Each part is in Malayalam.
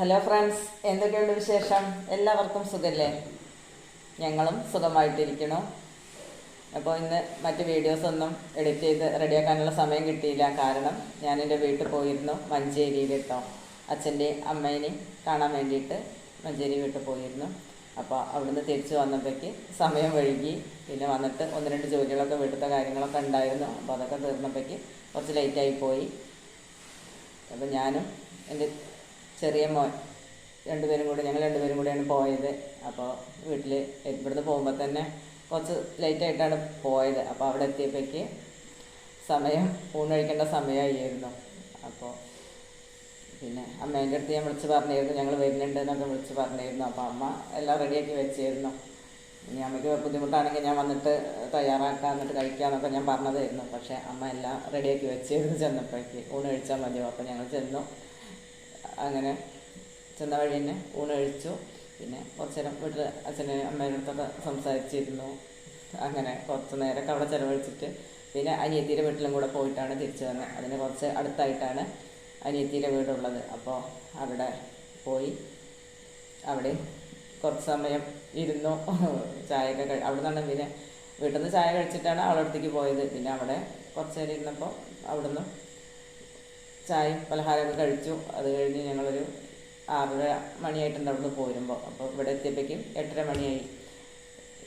ഹലോ ഫ്രണ്ട്സ് എന്തൊക്കെയുണ്ട് വിശേഷം? എല്ലാവർക്കും സുഖല്ലേ? ഞങ്ങളും സുഖമായിട്ടിരിക്കണു അപ്പോൾ ഇന്ന് മറ്റ് വീഡിയോസൊന്നും എഡിറ്റ് ചെയ്ത് റെഡിയാക്കാനുള്ള സമയം കിട്ടിയില്ല. കാരണം ഞാൻ എന്റെ വീട്ടിൽ പോയിരുന്നു മഞ്ചേരിയിൽ കേട്ടോ അച്ഛന്റെയും അമ്മേനെയും കാണാൻ വേണ്ടിയിട്ട് മഞ്ചേരി വീട്ടിൽ പോയിരുന്നു. അപ്പോൾ അവിടുന്ന് തിരിച്ചു വന്നപ്പോഴേക്ക് സമയം വഴുകി പിന്നെ വന്നിട്ട് ഒന്ന് രണ്ട് ജോലികളൊക്കെ വീട്ടിലത്തെ കാര്യങ്ങളൊക്കെ ഉണ്ടായിരുന്നു. അപ്പോൾ അതൊക്കെ തീർന്നപ്പോഴേക്ക് കുറച്ച് ലേറ്റായി പോയി. അപ്പോൾ ഞാനും എന്റെ ചെറിയ മോൻ. രണ്ടുപേരും കൂടി ഞങ്ങൾ രണ്ടുപേരും കൂടിയാണ് പോയത്. അപ്പോൾ വീട്ടിൽ ഇവിടുന്ന് പോകുമ്പോൾ തന്നെ കുറച്ച് ലേറ്റായിട്ടാണ് പോയത്. അപ്പോൾ അവിടെ എത്തിയപ്പോഴേക്ക് സമയം ഊണ് കഴിക്കേണ്ട സമയമായിരുന്നു അപ്പോൾ പിന്നെ അമ്മേന്റെ അടുത്ത് ഞാൻ വിളിച്ച് പറഞ്ഞിരുന്നു ഞങ്ങൾ വരുന്നുണ്ട് എന്നൊക്കെ വിളിച്ച് പറഞ്ഞിരുന്നു. അപ്പോൾ അമ്മ എല്ലാം റെഡിയാക്കി വെച്ചിരുന്നു. ഇനി അമ്മയ്ക്ക് ബുദ്ധിമുട്ടാണെങ്കിൽ ഞാൻ വന്നിട്ട് തയ്യാറാക്കാം എന്നിട്ട് കഴിക്കാമെന്നൊക്കെ ഞാൻ പറഞ്ഞതായിരുന്നു. പക്ഷേ അമ്മ എല്ലാം റെഡിയാക്കി വെച്ചിരുന്നു ചെന്നപ്പോഴേക്ക്. ഊണ് കഴിച്ചാൽ മതിയോ? അപ്പോൾ ഞങ്ങൾ ചെന്നു. അങ്ങനെ ചെന്ന വഴി തന്നെ ഊണ് കഴിച്ചു. പിന്നെ കുറച്ച് നേരം വീട്ടിൽ അച്ഛനെ അമ്മേന്റെ അടുത്തൊക്കെ സംസാരിച്ചിരുന്നു. അങ്ങനെ കുറച്ച് നേരമൊക്കെ അവിടെ ചിലവഴിച്ചിട്ട് പിന്നെ അനിയത്തിയുടെ വീട്ടിലും കൂടെ പോയിട്ടാണ് തിരിച്ചു വന്നത് അതിന് കുറച്ച് അടുത്തായിട്ടാണ് അനിയത്തിയുടെ വീടുള്ളത്. അപ്പോൾ അവിടെ പോയി. അവിടെ കുറച്ച് സമയം ഇരുന്നു. ചായയൊക്കെ കഴി അവിടെ നിന്നാണ് പിന്നെ വീട്ടിൽ നിന്ന് ചായ കഴിച്ചിട്ടാണ് അവളുടെ അടുത്തേക്ക് പോയത്. പിന്നെ അവിടെ കുറച്ച് നേരം ഇരുന്നപ്പോൾ അവിടുന്ന് ചായയും പലഹാരമൊക്കെ കഴിച്ചു. അത് കഴിഞ്ഞ് ഞങ്ങളൊരു ആറര മണിയായിട്ടുണ്ട് അവിടുന്ന് പോരുമ്പോൾ അപ്പോൾ ഇവിടെ എത്തിയപ്പോഴേക്കും എട്ടര മണിയായി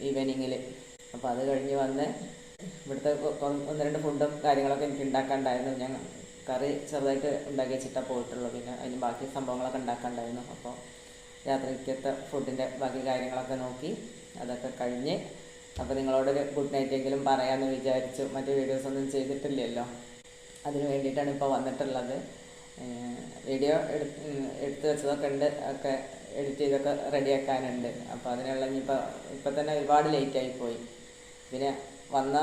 ഈവനിങ്ങിൽ അപ്പോൾ അത് കഴിഞ്ഞ് വന്ന് ഇവിടുത്തെ ഒന്ന് രണ്ട് ഫുഡും കാര്യങ്ങളൊക്കെ എനിക്ക് ഉണ്ടാക്കാണ്ടായിരുന്നു. ഞാൻ കറി ചെറുതായിട്ട് ഉണ്ടാക്കി വെച്ചിട്ടാണ് പോയിട്ടുള്ളൂ. പിന്നെ അതിന് ബാക്കി സംഭവങ്ങളൊക്കെ ഉണ്ടാക്കാണ്ടായിരുന്നു. അപ്പോൾ രാത്രിക്കത്തെ ഫുഡിന്റെ ബാക്കി കാര്യങ്ങളൊക്കെ നോക്കി അതൊക്കെ കഴിഞ്ഞ്. അപ്പോൾ നിങ്ങളോടൊരു ഗുഡ് നൈറ്റ് എങ്കിലും പറയാമെന്ന് വിചാരിച്ചു. മറ്റു വീഡിയോസ് ഒന്നും ചെയ്തിട്ടില്ലല്ലോ. അതിന് വേണ്ടിയിട്ടാണ് ഇപ്പോൾ വന്നിട്ടുള്ളത്. വീഡിയോ എടുത്ത് വെച്ചതൊക്കെ ഉണ്ട്. ഒക്കെ എഡിറ്റ് ചെയ്തൊക്കെ റെഡിയാക്കാനുണ്ട് അപ്പോൾ അതിനുള്ള ഇനിയിപ്പോൾ ഇപ്പം തന്നെ ഒരുപാട് ലേറ്റായി പോയി. പിന്നെ വന്ന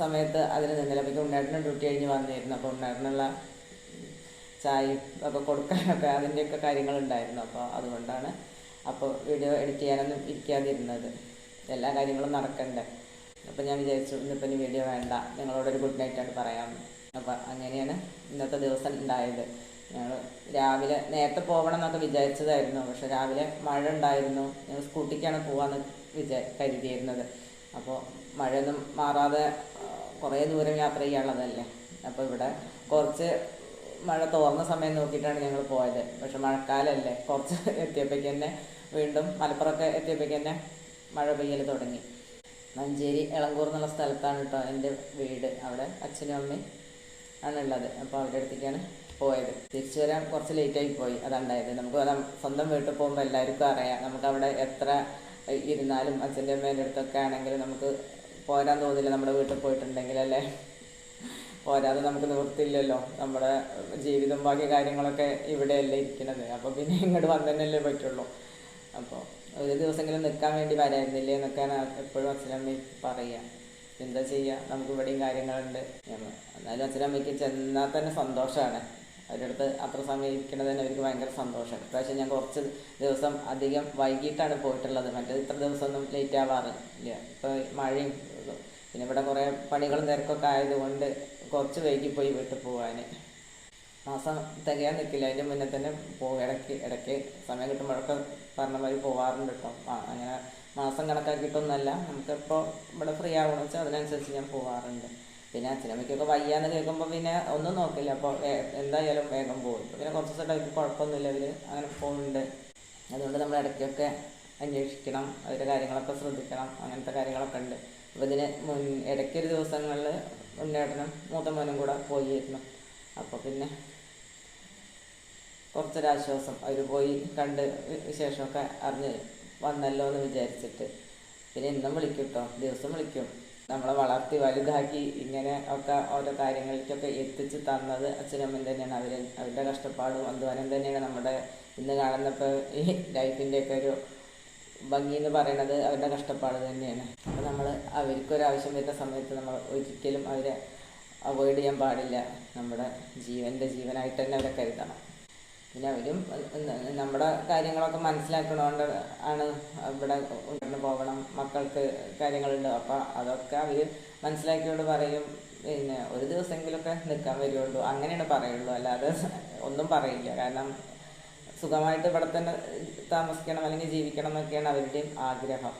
സമയത്ത് അതിന് നിന്നില്ല. അപ്പോൾ ഉണ്ണേട്ടന് ഡ്യൂട്ടി കഴിഞ്ഞ് വന്നിരുന്നു. അപ്പോൾ ഉണ്ണേട്ടനുള്ള ചായ ഒക്കെ കൊടുക്കാനൊക്കെ അതിന്റെയൊക്കെ കാര്യങ്ങളുണ്ടായിരുന്നു അപ്പോൾ അതുകൊണ്ടാണ് അപ്പോൾ വീഡിയോ എഡിറ്റ് ചെയ്യാനൊന്നും ഇരിക്കാതിരുന്നത്. എല്ലാ കാര്യങ്ങളും നടക്കണ്ടേ. അപ്പോൾ ഞാൻ വിചാരിച്ചു ഇന്നിപ്പോൾ ഇനി വീഡിയോ വേണ്ട. നിങ്ങളോടൊരു ഗുഡ് നൈറ്റ് നൈറ്റാണ് പറയാമെന്ന് അപ്പോൾ അങ്ങനെയാണ് ഇന്നത്തെ ദിവസം ഉണ്ടായത്. ഞങ്ങൾ രാവിലെ നേരത്തെ പോകണം എന്നൊക്കെ വിചാരിച്ചതായിരുന്നു. പക്ഷെ രാവിലെ മഴ ഉണ്ടായിരുന്നു. ഞങ്ങൾ സ്കൂട്ടിക്കാണ് പോകാമെന്ന് വിചാ കരുതിയിരുന്നത്. അപ്പോൾ മഴയൊന്നും മാറാതെ കുറേ ദൂരം യാത്ര ചെയ്യാനുള്ളതല്ലേ? അപ്പോൾ ഇവിടെ കുറച്ച് മഴ തോർന്ന സമയം നോക്കിയിട്ടാണ് ഞങ്ങൾ പോയത്. പക്ഷെ മഴക്കാലമല്ലേ കുറച്ച് എത്തിയപ്പോഴേക്ക് തന്നെ വീണ്ടും മലപ്പുറമൊക്കെ എത്തിയപ്പോഴേക്ക് തന്നെ മഴ പെയ്യൽ തുടങ്ങി. മഞ്ചേരി ഇളങ്കൂർ എന്നുള്ള സ്ഥലത്താണ് കേട്ടോ എന്റെ വീട്. അവിടെ അച്ഛനും അമ്മയും ആണുള്ളത് അപ്പോൾ അവരുടെ അടുത്തേക്കാണ് പോയത്. തിരിച്ചു വരാൻ കുറച്ച് ലേറ്റായി പോയി. അതുണ്ടായത്. നമുക്ക് സ്വന്തം വീട്ടിൽ പോകുമ്പോൾ എല്ലാവർക്കും അറിയാം. നമുക്ക് അവിടെ എത്ര ഇരുന്നാലും അച്ഛന്റെ അമ്മേന്റെ അടുത്തൊക്കെ ആണെങ്കിൽ നമുക്ക് പോരാൻ തോന്നില്ല നമ്മുടെ വീട്ടിൽ പോയിട്ടുണ്ടെങ്കിൽ അല്ലേ? പോരാതെ നമുക്ക് നിവൃത്തില്ലല്ലോ നമ്മുടെ ജീവിതം ബാക്കി കാര്യങ്ങളൊക്കെ ഇവിടെയല്ലേ ഇരിക്കുന്നത്. അപ്പോൾ പിന്നെ ഇങ്ങോട്ട് വന്നതന്നെയല്ലേ പറ്റുള്ളൂ. അപ്പോൾ ഒരു ദിവസമെങ്കിലും നിൽക്കാൻ വേണ്ടി വരായിരുന്നില്ലേ എന്നൊക്കെയാണ് എപ്പോഴും അച്ഛനമ്മ പറയുക എന്താ ചെയ്യുക നമുക്ക് ഇവിടെയും കാര്യങ്ങളുണ്ട്. എന്നാലും അച്ഛനമ്മയ്ക്ക് ചെന്നാൽ തന്നെ സന്തോഷമാണ് അവരുടെ അടുത്ത് അത്ര സമയം ഇരിക്കുന്നത് തന്നെ അവർക്ക് ഭയങ്കര സന്തോഷം ഇപ്രാവശ്യം ഞാൻ കുറച്ച് ദിവസം അധികം വൈകിട്ടാണ് പോയിട്ടുള്ളത്. മറ്റേ ഇത്ര ദിവസമൊന്നും ലേറ്റ് ആവാറില്ല ഇപ്പോൾ മഴയും പിന്നെ ഇവിടെ കുറേ പണികളും തിരക്കൊക്കെ ആയതുകൊണ്ട് കുറച്ച് വൈകിപ്പോയി വീട്ടിൽ പോകാൻ മാസം തികയാൻ നിൽക്കില്ല. അതിന്റെ മുന്നേ തന്നെ പോകും ഇടയ്ക്ക് ഇടയ്ക്ക് സമയം കിട്ടുമ്പോഴൊക്കെ പറഞ്ഞ മാതിരി പോകാറുണ്ട് കേട്ടോ. അങ്ങനെ മാസം കണക്കാക്കിയിട്ടൊന്നുമല്ല. നമുക്കിപ്പോൾ ഇവിടെ ഫ്രീ ആവണമെന്ന് വെച്ചാൽ അതിനനുസരിച്ച് ഞാൻ പോകാറുണ്ട് പിന്നെ അച്ഛനമ്മയ്ക്കൊക്കെ വയ്യാന്ന് കേൾക്കുമ്പോൾ പിന്നെ ഒന്നും നോക്കില്ല. അപ്പോൾ എന്തായാലും വേഗം പോകും പിന്നെ കുറച്ച് ദിവസമായിട്ട് കുഴപ്പമൊന്നുമില്ല. അവർ അങ്ങനെ പോകുന്നുണ്ട് അതുകൊണ്ട് നമ്മൾ ഇടയ്ക്കൊക്കെ അന്വേഷിക്കണം. അവരുടെ കാര്യങ്ങളൊക്കെ ശ്രദ്ധിക്കണം. അങ്ങനത്തെ കാര്യങ്ങളൊക്കെ ഉണ്ട്. അപ്പോൾ ഇതിന് മുൻ ഇടയ്ക്കൊരു ദിവസങ്ങളിൽ ഉണ്ണേട്ടനും മൂത്ത മോനും കൂടെ പോയിരുന്നു. അപ്പോൾ പിന്നെ കുറച്ചൊരാശ്വാസം അവർ പോയി കണ്ട് വിശേഷമൊക്കെ അറിഞ്ഞു അറിഞ്ഞ് വന്നല്ലോ എന്ന് വിചാരിച്ചിട്ട്. പിന്നെ ഇന്നും വിളിക്കും കേട്ടോ ദിവസം വിളിക്കും. നമ്മളെ വളർത്തി വലുതാക്കി ഇങ്ങനെ ഒക്കെ ഓരോ കാര്യങ്ങളിലേക്കൊക്കെ എത്തിച്ച് തന്നത് അച്ഛനമ്മൻ തന്നെയാണ്. അവർ അവരുടെ കഷ്ടപ്പാടും അധ്വാനം തന്നെയാണ് നമ്മുടെ ഇന്ന് കാണുന്നപ്പോൾ ഈ ലൈഫിന്റെയൊക്കെ ഒരു ഭംഗി എന്ന് പറയുന്നത് അവരുടെ കഷ്ടപ്പാട് തന്നെയാണ്. അപ്പോൾ നമ്മൾ അവർക്കൊരാവശ്യം വരുന്ന സമയത്ത് നമ്മൾ ഒരിക്കലും അവരെ അവോയ്ഡ് ചെയ്യാൻ പാടില്ല. നമ്മുടെ ജീവന്റെ ജീവനായിട്ട് തന്നെ അവരെ കരുതണം. പിന്നെ അവരും നമ്മുടെ കാര്യങ്ങളൊക്കെ മനസ്സിലാക്കണോണ്ട് ആണ് ഇവിടെ ഉയർന്നു പോകണം മക്കൾക്ക് കാര്യങ്ങളുണ്ട്. അപ്പോൾ അതൊക്കെ അവർ മനസ്സിലാക്കിയോണ്ട് പറയും. പിന്നെ ഒരു ദിവസമെങ്കിലുമൊക്കെ നിൽക്കാൻ വരുള്ളൂ അങ്ങനെയാണ് പറയുള്ളൂ. അല്ലാതെ ഒന്നും പറയില്ല. കാരണം സുഖമായിട്ട് ഇവിടെ തന്നെ താമസിക്കണം അല്ലെങ്കിൽ ജീവിക്കണം എന്നൊക്കെയാണ് അവരുടെയും ആഗ്രഹം.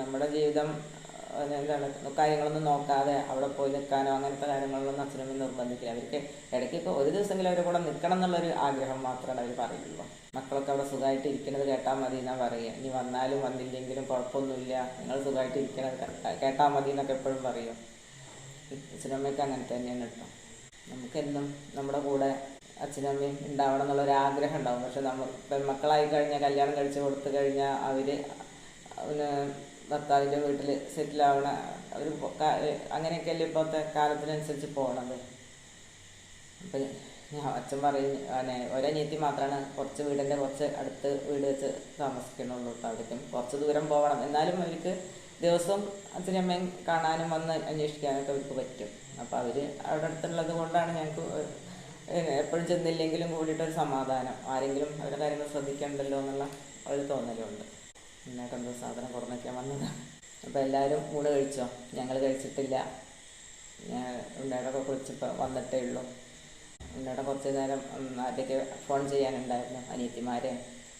നമ്മുടെ ജീവിതം എന്താണ് കാര്യങ്ങളൊന്നും നോക്കാതെ അവിടെ പോയി നിൽക്കാനോ അങ്ങനത്തെ കാര്യങ്ങളൊന്നും അച്ഛനൊന്നും നിർബന്ധിക്കില്ല. അവർക്ക് ഇടയ്ക്ക് ഇപ്പോൾ ഒരു ദിവസമെങ്കിലും അവരുടെ കൂടെ നിൽക്കണം എന്നുള്ളൊരു ആഗ്രഹം മാത്രമാണ് അവർ പറയുള്ളൂ. മക്കളൊക്കെ അവിടെ സുഖമായിട്ട് ഇരിക്കുന്നത് കേട്ടാൽ മതി എന്നാ പറയുക. ഇനി വന്നാലും വന്നില്ലെങ്കിലും കുഴപ്പമൊന്നുമില്ല. നിങ്ങൾ സുഖമായിട്ട് ഇരിക്കണത് കേട്ടാൽ മതി എന്നൊക്കെ എപ്പോഴും പറയും. അച്ഛനമ്മയ്ക്ക് അങ്ങനെ തന്നെയാണ് കേട്ടോ. നമുക്കെന്നും നമ്മുടെ കൂടെ അച്ഛനമ്മയും ഉണ്ടാവണം എന്നുള്ളൊരു ആഗ്രഹം ഉണ്ടാവും. പക്ഷെ നമ്മൾ പെൺമക്കളായി കഴിഞ്ഞാൽ കല്യാണം കഴിച്ച് കൊടുത്തു കഴിഞ്ഞാൽ അവർ ഭർത്താവിന്റെ വീട്ടിൽ സെറ്റിൽ ആവണ അവർ അങ്ങനെയൊക്കെയല്ലേ ഇപ്പോഴത്തെ കാലത്തിനനുസരിച്ച് പോകണത് അപ്പം ഞാൻ അച്ഛൻ പറയും അനെ ഒരനിയത്തി മാത്രമാണ് കുറച്ച് വീടിന്റെ കുറച്ച് അടുത്ത് വീട് വെച്ച് താമസിക്കണുള്ളൂ അവിടേക്കും. കുറച്ച് ദൂരം പോകണം എന്നാലും അവർക്ക് അച്ഛനും അമ്മയും കാണാനും വന്ന് അന്വേഷിക്കാനൊക്കെ അവർക്ക് പറ്റും. അപ്പോൾ അവർ അവിടെ അടുത്തുള്ളത് കൊണ്ടാണ് ഞങ്ങൾക്ക് എപ്പോഴും ചെന്നില്ലെങ്കിലും കൂടിയിട്ടൊരു സമാധാനം. ആരെങ്കിലും അവരുടെ കാര്യങ്ങൾ ശ്രദ്ധിക്കണ്ടല്ലോ എന്നുള്ള ഒരു തോന്നലുണ്ട്. എന്നിട്ട് എന്തോ സാധനം കുറഞ്ഞൊക്കെ വന്നതാണ് അപ്പോൾ എല്ലാവരും ഊണ് കഴിച്ചോ? ഞങ്ങൾ കഴിച്ചിട്ടില്ല. ഉണ്ണേടൊക്കെ കുളിച്ചപ്പോൾ വന്നിട്ടേ ഉള്ളൂ. ഉണ്ണേടെ കുറച്ച് നേരം ഉം, ആരുടെയൊക്കെ ഫോൺ ചെയ്യാനുണ്ടായിരുന്നു. അനിയത്തിമാരെ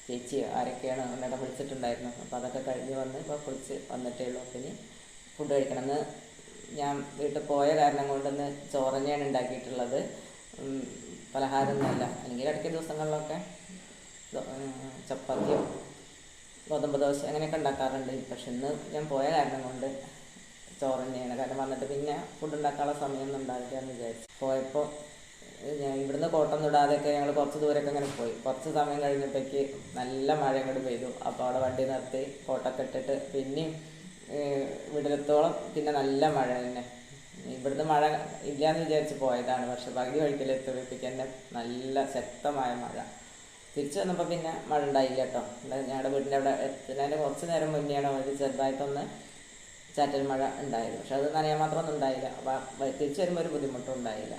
ചേച്ചി ആരൊക്കെയാണ് ഉണ്ണേടെ വിളിച്ചിട്ടുണ്ടായിരുന്നു. അപ്പോൾ അതൊക്കെ കഴിഞ്ഞ് വന്ന് ഇപ്പോൾ കുളിച്ച് വന്നിട്ടേ ഉള്ളൂ. അപ്പം ഇനി ഫുഡ് കഴിക്കണം എന്ന് ഞാൻ വീട്ടിൽ പോയ കാരണം കൊണ്ടൊന്ന് ചോറ് ഉണ്ടാക്കിയിട്ടുള്ളത്. പലഹാരം പലഹാരമൊന്നുമല്ല. അല്ലെങ്കിൽ ഇടയ്ക്ക് ദിവസങ്ങളിലൊക്കെ ചപ്പാത്തിയോ ഗോതമ്പ് ദോശ അങ്ങനെയൊക്കെ ഉണ്ടാക്കാറുണ്ട്. പക്ഷെ ഇന്ന് ഞാൻ പോയ കാരണം കൊണ്ട് ചോറ് തന്നെയാണ്. കാരണം വന്നിട്ട് പിന്നെ ഫുഡ് ഉണ്ടാക്കാനുള്ള സമയമൊന്നും ഉണ്ടാവില്ല എന്ന് വിചാരിച്ചു. പോയപ്പോൾ ഞാൻ ഇവിടുന്ന് കോട്ടം തൊടാതെയൊക്കെ ഞങ്ങൾ കുറച്ച് ദൂരമൊക്കെ അങ്ങനെ പോയി. കുറച്ച് സമയം കഴിഞ്ഞപ്പോഴേക്ക് നല്ല മഴ ഇങ്ങോട്ട് പെയ്തു. അപ്പോൾ അവിടെ വണ്ടി നിർത്തി കോട്ടൊക്കെ ഇട്ടിട്ട് പിന്നെയും വിടലത്തോളം പിന്നെ നല്ല മഴ തന്നെ. ഇവിടുന്ന് മഴ ഇല്ലയെന്ന് വിചാരിച്ച് പോയതാണ്. പക്ഷെ പകുതി വഴിക്കലെത്തുമ്പോഴേക്ക് തന്നെ നല്ല ശക്തമായ മഴ. തിരിച്ചു വന്നപ്പോൾ പിന്നെ മഴ ഉണ്ടായില്ല കേട്ടോ. ഞങ്ങളുടെ വീടിന്റെ അവിടെ എത്തുന്നതിന്റെ കുറച്ച് നേരം മുന്നെയാണ് ഒരു ചെറുതായിട്ടൊന്ന് ചാറ്റൽ മഴ ഉണ്ടായത്. പക്ഷെ അത് നനയാൻ മാത്രമൊന്നും ഉണ്ടായില്ല. അപ്പോൾ തിരിച്ചു വരുമ്പോൾ ഒരു ബുദ്ധിമുട്ടും ഉണ്ടായില്ല.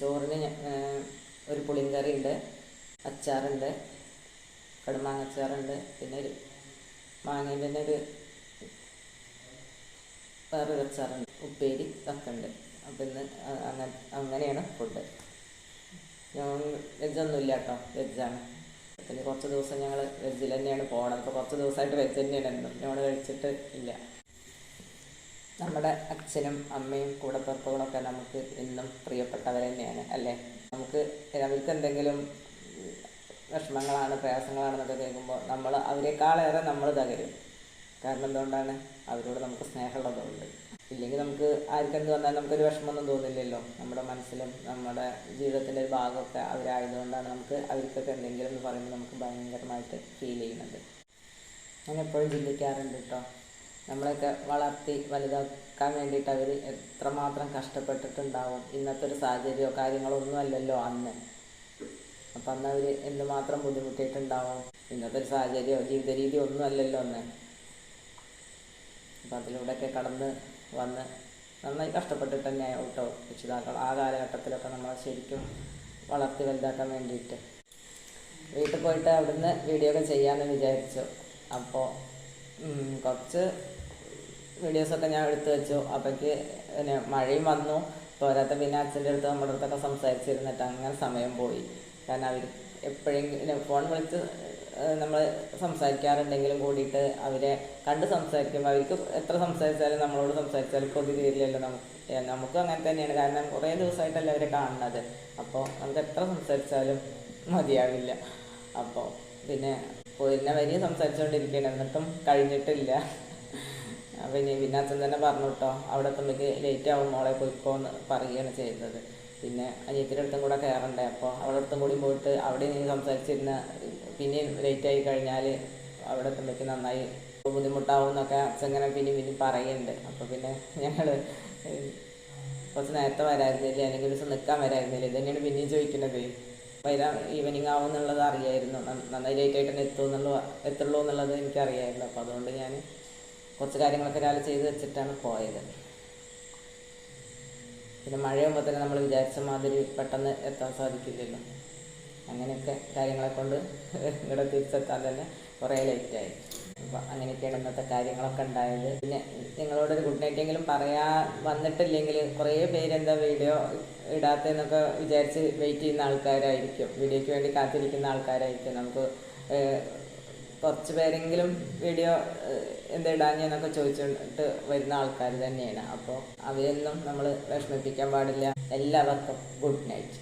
ചോറിന് ഒരു പുളിങ്കറി ഉണ്ട് അച്ചാറുണ്ട് കടുമാങ്ങ അച്ചാറുണ്ട് പിന്നെ ഒരു മാങ്ങേന്റെ തന്നെ ഒരു വേറൊരു അച്ചാറുണ്ട്. ഉപ്പേരി ഒക്കെ ഉണ്ട്. അപ്പം ഇന്ന് അങ്ങനെ അങ്ങനെയാണ് ഫുഡ്. വെജൊന്നുമില്ല കേട്ടോ വെജാണ് പിന്നെ കുറച്ച് ദിവസം ഞങ്ങൾ വെജിൽ തന്നെയാണ് പോകണത് ഇപ്പോൾ കുറച്ച് ദിവസമായിട്ട് വെജ് തന്നെയാണ് എന്നും. നോൺ കഴിച്ചിട്ട് ഇല്ല. നമ്മുടെ അച്ഛനും അമ്മയും കൂടപ്പിറപ്പുകളൊക്കെ നമുക്ക് എന്നും പ്രിയപ്പെട്ടവർ തന്നെയാണ് അല്ലേ? നമുക്ക് അവർക്ക് എന്തെങ്കിലും വിഷമങ്ങളാണ് പ്രയാസങ്ങളാണെന്നൊക്കെ കേൾക്കുമ്പോൾ നമ്മൾ അവരെക്കാളേറെ നമ്മൾ തകരും. കാരണം എന്തുകൊണ്ടാണ്? അവരോട് നമുക്ക് സ്നേഹമുള്ളതുകൊണ്ട്. ഇല്ലെങ്കിൽ നമുക്ക് ആർക്കെന്ത് വന്നാലും നമുക്കൊരു വിഷമമൊന്നും തോന്നില്ലല്ലോ. നമ്മുടെ മനസ്സിലും നമ്മുടെ ജീവിതത്തിന്റെ ഒരു ഭാഗമൊക്കെ അവരായതുകൊണ്ടാണ് നമുക്ക് അവർക്കൊക്കെ എന്തെങ്കിലും എന്ന് പറയുമ്പോൾ നമുക്ക് ഭയങ്കരമായിട്ട് ഫീൽ ചെയ്യുന്നുണ്ട് ഞാൻ എപ്പോഴും ചിന്തിക്കാറുണ്ട് കേട്ടോ നമ്മളെയൊക്കെ വളർത്തി വലുതാക്കാൻ വേണ്ടിയിട്ട് അവർ എത്രമാത്രം കഷ്ടപ്പെട്ടിട്ടുണ്ടാവും. ഇന്നത്തെ ഒരു സാഹചര്യമോ കാര്യങ്ങളോ ഒന്നും അല്ലല്ലോ അന്ന്. അപ്പം അന്ന് അവർ എന്തുമാത്രം ബുദ്ധിമുട്ടിയിട്ടുണ്ടാവും. ഇന്നത്തെ ഒരു സാഹചര്യമോ ജീവിത രീതിയോ ഒന്നും അല്ലല്ലോ അന്ന്. അപ്പം അതിലൂടെയൊക്കെ കടന്ന് വന്ന് നന്നായി കഷ്ടപ്പെട്ടിട്ട് തന്നെയാണ് കേട്ടോ രക്ഷിതാക്കൾ ആ കാലഘട്ടത്തിലൊക്കെ നമ്മളെ ശരിക്കും വളർത്തി വലുതാക്കാൻ വേണ്ടിയിട്ട്. വീട്ടിൽ പോയിട്ട് അവിടുന്ന് വീഡിയോ ഒക്കെ ചെയ്യാമെന്ന് വിചാരിച്ചു. അപ്പോൾ കുറച്ച് വീഡിയോസൊക്കെ ഞാൻ എടുത്തു വെച്ചു. അപ്പോഴേക്ക് പിന്നെ മഴയും വന്നു. പോരാത്ത പിന്നെ അച്ഛന്റെ അടുത്ത് നമ്മുടെ അടുത്തൊക്കെ സംസാരിച്ചിരുന്നിട്ട് അങ്ങനെ സമയം പോയി. കാരണം അവർ എപ്പോഴെങ്കിലും ഫോൺ വിളിച്ച് നമ്മൾ സംസാരിക്കാറുണ്ടെങ്കിലും കൂടിയിട്ട് അവരെ കണ്ട് സംസാരിക്കുമ്പോൾ അവർക്ക് എത്ര സംസാരിച്ചാലും നമ്മളോട് സംസാരിച്ചാലും കൊതി തീരില്ലല്ലോ നമുക്ക്. നമുക്കും അങ്ങനെ തന്നെയാണ്. കാരണം കുറേ ദിവസമായിട്ടല്ലേ അവരെ കാണുന്നത്. അപ്പോൾ നമുക്ക് എത്ര സംസാരിച്ചാലും മതിയാവില്ല. അപ്പോൾ പിന്നെ പിന്നെ വരി സംസാരിച്ചുകൊണ്ടിരിക്കുകയാണ് എന്നിട്ടും കഴിഞ്ഞിട്ടില്ല. ഇനി പിന്നെ അച്ഛൻ തന്നെ പറഞ്ഞു കേട്ടോ അവിടെ എത്തുമ്പോഴേക്ക് ലേറ്റ് ആവും. മോളെ പോയിക്കോ എന്ന് പറയുകയാണ് ചെയ്തത് പിന്നെ അനിയത്തിന്റെ അടുത്തും കൂടെ കയറണ്ടേ അപ്പോൾ അവളുടെ അടുത്തും കൂടി പോയിട്ട് അവിടെ നീ സംസാരിച്ചിരുന്ന പിന്നെയും ആയി കഴിഞ്ഞാൽ അവിടെ എത്തുമ്പോഴേക്ക് നന്നായി ബുദ്ധിമുട്ടാവും എന്നൊക്കെ അച്ഛൻ ഇങ്ങനെ പിന്നെയും പിന്നെ പറയുന്നുണ്ട്. അപ്പോൾ പിന്നെ ഞങ്ങൾ കുറച്ച് നേരത്തെ വരായിരുന്നില്ല? അല്ലെങ്കിൽ ദിവസം നിൽക്കാൻ വരായിരുന്നില്ല? ഇത് തന്നെയാണ് പിന്നെയും ചോദിക്കുന്നത്. വരാം ഈവനിങ് ആവും എന്നുള്ളത് അറിയായിരുന്നു. നന്നായി ലേറ്റ് ആയിട്ട് തന്നെ എത്തും എന്നുള്ള എത്തുള്ളൂ എന്നുള്ളത് എനിക്കറിയായിരുന്നു. അപ്പോൾ അതുകൊണ്ട് ഞാൻ കുറച്ച് കാര്യങ്ങളൊക്കെ രാവിലെ ചെയ്ത് വെച്ചിട്ടാണ് പോയത്. പിന്നെ മഴയാകുമ്പോൾ തന്നെ നമ്മൾ വിചാരിച്ച മാതിരി പെട്ടെന്ന് എത്താൻ സാധിക്കില്ലല്ലോ. അങ്ങനെയൊക്കെ കാര്യങ്ങളെ കൊണ്ട് ഇവിടെ തിരിച്ചെത്താൻ തന്നെ കുറേ ലേറ്റായി അപ്പോൾ അങ്ങനെയൊക്കെയാണ് ഇന്നത്തെ കാര്യങ്ങളൊക്കെ ഉണ്ടായത്. പിന്നെ നിങ്ങളോടൊരു ഗുഡ് നൈറ്റ് എങ്കിലും പറയാ വന്നിട്ടില്ലെങ്കിൽ കുറേ പേരെന്താ വീഡിയോ ഇടാത്തതെന്നൊക്കെ വിചാരിച്ച് വെയിറ്റ് ചെയ്യുന്ന ആൾക്കാരായിരിക്കും. വീഡിയോയ്ക്ക് വേണ്ടി കാത്തിരിക്കുന്ന ആൾക്കാരായിരിക്കും. നമുക്ക് കുറച്ച് പേരെങ്കിലും വീഡിയോ എന്താ ഇടാഞ്ഞെന്നൊക്കെ ചോദിച്ചിട്ട് വരുന്ന ആൾക്കാർ തന്നെയാണ്. അപ്പോൾ അവയൊന്നും നമ്മൾ വിഷമിപ്പിക്കാൻ പാടില്ല. എല്ലാവർക്കും ഗുഡ് നൈറ്റ്